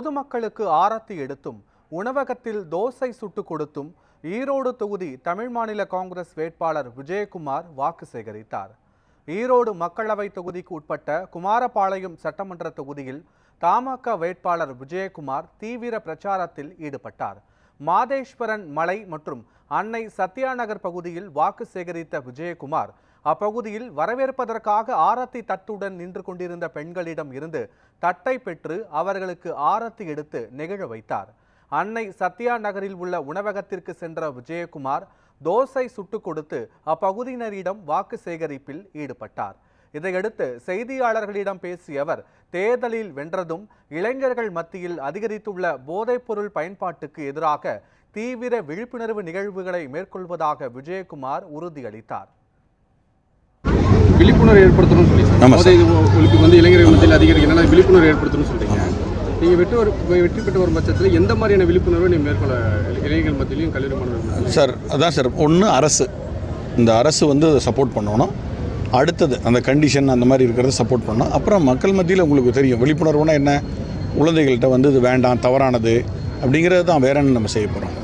பொதுமக்களுக்கு ஆரத்தி எடுத்தும் உணவகத்தில் தோசை சுட்டு கொடுத்தும் ஈரோடு தொகுதி தமிழ் மாநில காங்கிரஸ் வேட்பாளர் விஜயகுமார் வாக்கு சேகரித்தார். ஈரோடு மக்களவை தொகுதிக்கு உட்பட்ட குமாரபாளையம் சட்டமன்ற தொகுதியில் தமாக வேட்பாளர் விஜயகுமார் தீவிர பிரச்சாரத்தில் ஈடுபட்டார். மாதேஸ்வரன் மலை மற்றும் அன்னை சத்யாநகர் பகுதியில் வாக்கு சேகரித்த விஜயகுமார் அப்பகுதியில் வரவேற்பதற்காக ஆரத்தி தட்டுடன் நின்று கொண்டிருந்த பெண்களிடம் இருந்து தட்டை பெற்று அவர்களுக்கு ஆரத்தி எடுத்து நெகிழ வைத்தார். அன்னை சத்யா நகரில் உள்ள உணவகத்திற்கு சென்ற விஜயகுமார் தோசை சுட்டுக் கொடுத்து அப்பகுதியினரிடம் வாக்கு சேகரிப்பில் ஈடுபட்டார். இதையடுத்து செய்தியாளர்களிடம் பேசிய அவர் தேர்தலில் வென்றதும் இளைஞர்கள் மத்தியில் அதிகரித்துள்ள போதைப்பொருள் பயன்பாட்டுக்கு எதிராக தீவிர விழிப்புணர்வு நிகழ்வுகளை மேற்கொள்வதாக விஜயகுமார் உறுதியளித்தார். விழிப்புணர்வு ஏற்படுத்தணும்னு சொல்லி போதை ஒழிப்பு வந்து இளைஞர்கள் மத்தியில் அதிகரிக்கணும்னா விழிப்புணர்வு ஏற்படுத்தணும்னு சொல்றீங்க நீங்கள் வெற்றி ஒரு வெற்றி பெற்று வரும் பட்சத்தில் எந்த மாதிரியான விழிப்புணர்வை நீங்கள் மேற்கொள்ள இளைஞர்கள் மத்தியிலையும் கல்லூரி மாணவர்கள் சார் அதான் சார். ஒன்று அரசு. இந்த அரசு வந்து சப்போர்ட் பண்ணணும். அடுத்தது அந்த கண்டிஷன் அந்த மாதிரி இருக்கிறத சப்போர்ட் பண்ணணும். அப்புறம் மக்கள் மத்தியில் உங்களுக்கு தெரியும். விழிப்புணர்வுனா என்ன? குழந்தைகள்கிட்ட வந்து இது வேண்டாம் தவறானது அப்படிங்கிறது தான் வேற என்ன நம்ம செய்ய போகிறோம்